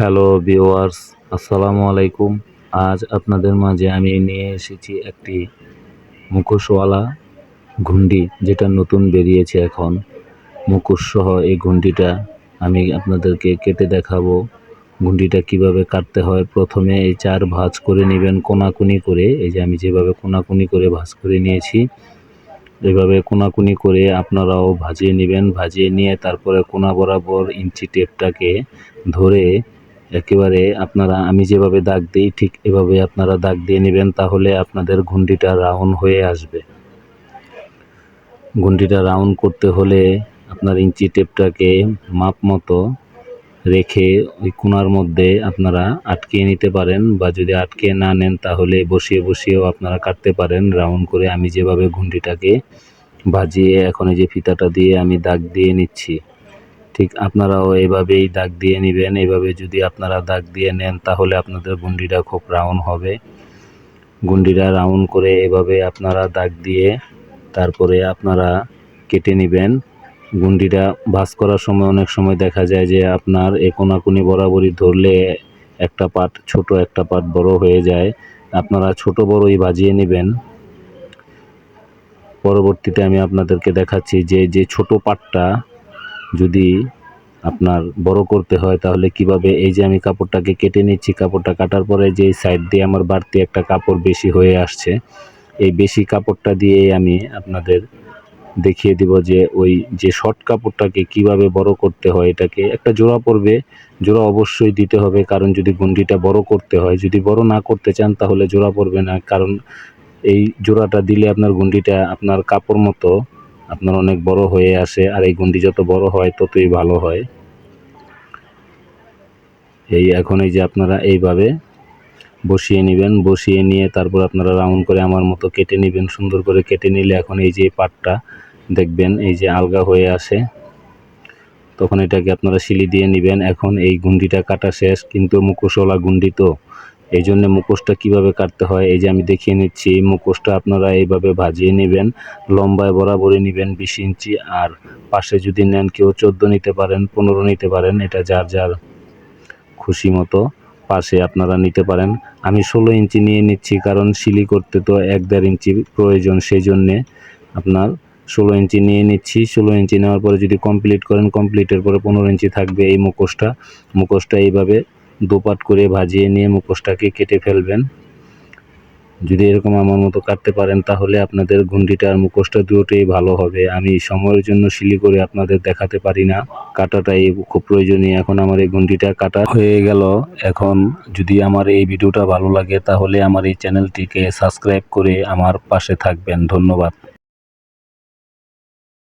Hello viewers আসসালামু আলাইকুম আজ আপনাদের মাঝে আমি নিয়ে এসেছি একটি মুখোশওয়ালা ঘুন্ডি, যেটা নতুন বেরিয়েছে এখন। মুখোশ সহ এই ঘুন্ডিটা আমি আপনাদেরকে কেটে দেখাবো। ঘুন্ডিটা কীভাবে কাটতে হয়? প্রথমে এই চার ভাঁজ করে নেবেন কোনাকুনি করে। এই যে আমি যেভাবে কোনাকুনি করে ভাঁজ করে নিয়েছি, এভাবে কোনাকুনি করে আপনারাও ভাজিয়ে নেবেন। ভাজিয়ে নিয়ে তারপরে কোনা বরাবর ইঞ্চি টেপটাকে ধরে একেবারে আপনারা আমি যেভাবে দাগ দিই, ঠিক এভাবে আপনারা দাগ দিয়ে নেবেন, তাহলে আপনাদের ঘুন্ডিটা রাউন্ড হয়ে আসবে। ঘুন্ডিটা রাউন্ড করতে হলে আপনার ইঞ্চি টেপটাকে মাপ মতো রেখে ওই কোনার মধ্যে আপনারা আটকিয়ে নিতে পারেন বা যদি আটকে না নেন, তাহলে বসিয়ে বসিয়েও আপনারা কাটতে পারেন। রাউন্ড করে আমি যেভাবে ঘুন্ডিটাকে ভাজিয়ে এখন এই যে ফিতাটা দিয়ে আমি দাগ দিয়ে নিচ্ছি। ঠিক আপনারাও এভাবেই দাগ দিয়ে নেবেন। এভাবে যদি আপনারা দাগ দিয়ে নেন, তাহলে আপনাদের গুন্ডিটা খুব রাউন্ড হবে। গুন্ডিটা রাউন্ড করে এভাবে আপনারা দাগ দিয়ে তারপরে আপনারা কেটে নেবেন। গুন্ডিটা ভাঁজ করার সময় অনেক সময় দেখা যায় যে আপনার কোনাকুনি বরাবরই ধরলে একটা পাট ছোট, একটা পাট বড় হয়ে যায়। আপনারা ছোট বড়ই ভাজিয়ে নেবেন। পরবর্তীতে আমি আপনাদেরকে দেখাচ্ছি যে যে ছোট পাটটা যদি আপনার বড় করতে হয়, তাহলে কীভাবে এই যে আমি কাপড়টাকে কেটে নিচ্ছি, কাপড়টা কাটার পরে যে সাইড দিয়ে আমার বাড়তি একটা কাপড় বেশি হয়ে আসছে, এই বেশি কাপড়টা দিয়ে আমি আপনাদের দেখিয়ে দিব যে ওই যে শর্ট কাপড়টাকে কীভাবে বড় করতে হয়, এটাকে একটা জোড়া পড়বে জোড়া অবশ্যই দিতে হবে, কারণ যদি গুন্ডিটা বড় করতে হয়, যদি বড় না করতে চান, তাহলে জোড়া পড়বে না, কারণ এই জোড়াটা দিলে আপনার গুন্ডিটা আপনার কাপড় মতো আপনার অনেক বড় হয়ে আসে আর এই গুন্ডি যত বড় হয় ততই ভালো হয়। এই এখন এই যে আপনারা এইভাবে বসিয়ে নেবেন, বসিয়ে নিয়ে তারপর আপনারা রাউন্ড করে আমার মতো কেটে নেবেন, সুন্দর করে কেটে নিলে এখন এই যে পাটটা দেখবেন, এই যে আলগা হয়ে আসে তখন এটাকে আপনারা শিলি দিয়ে নেবেন। এখন এই গুন্ডিটা কাটা শেষ, কিন্তু মুখোশওয়ালা গুন্ডি তো। এই জন্য মুখোশটা কীভাবে কাটতে হয়, এই যে আমি দেখিয়ে নিচ্ছি, এই মুখোশটা আপনারা এইভাবে ভাজিয়ে নেবেন, লম্বায় বরাবরই নেবেন বিশ ইঞ্চি, আর পাশে যদি নেন কেউ চোদ্দ নিতে পারেন, পনেরো নিতে পারেন, এটা যার যার খুশি মতো পাশে আপনারা নিতে পারেন। আমি ষোলো ইঞ্চি নিয়ে নিচ্ছি, কারণ সিলি করতে তো এক দেড় ইঞ্চি প্রয়োজন সেই জন্যে আপনার ষোলো ইঞ্চি নিয়ে নিচ্ছি। ষোলো ইঞ্চি নেওয়ার পরে যদি কমপ্লিট করেন কমপ্লিটের পরে পনেরো ইঞ্চি থাকবে এই মুখোশটা। মুখোশটা এইভাবে দুপাট করে ভাজিয়ে নিয়ে মুখোশটাকে কেটে ফেলবেন। যদি এরকম আমার মতো কাটতে পারেন, তাহলে আপনাদের ঘুন্ডিটা আর মুখোশটা দুটোই ভালো হবে। আমি সময়ের জন্য শিলি করে আপনাদের দেখাতে পারি না। কাটাটাই খুব প্রয়োজনীয়। এখন আমার এই ঘুন্ডিটা কাটা হয়ে গেল। এখন যদি আমার এই ভিডিওটা ভালো লাগে, তাহলে আমার এই চ্যানেলটিকে সাবস্ক্রাইব করে আমার পাশে থাকবেন। ধন্যবাদ।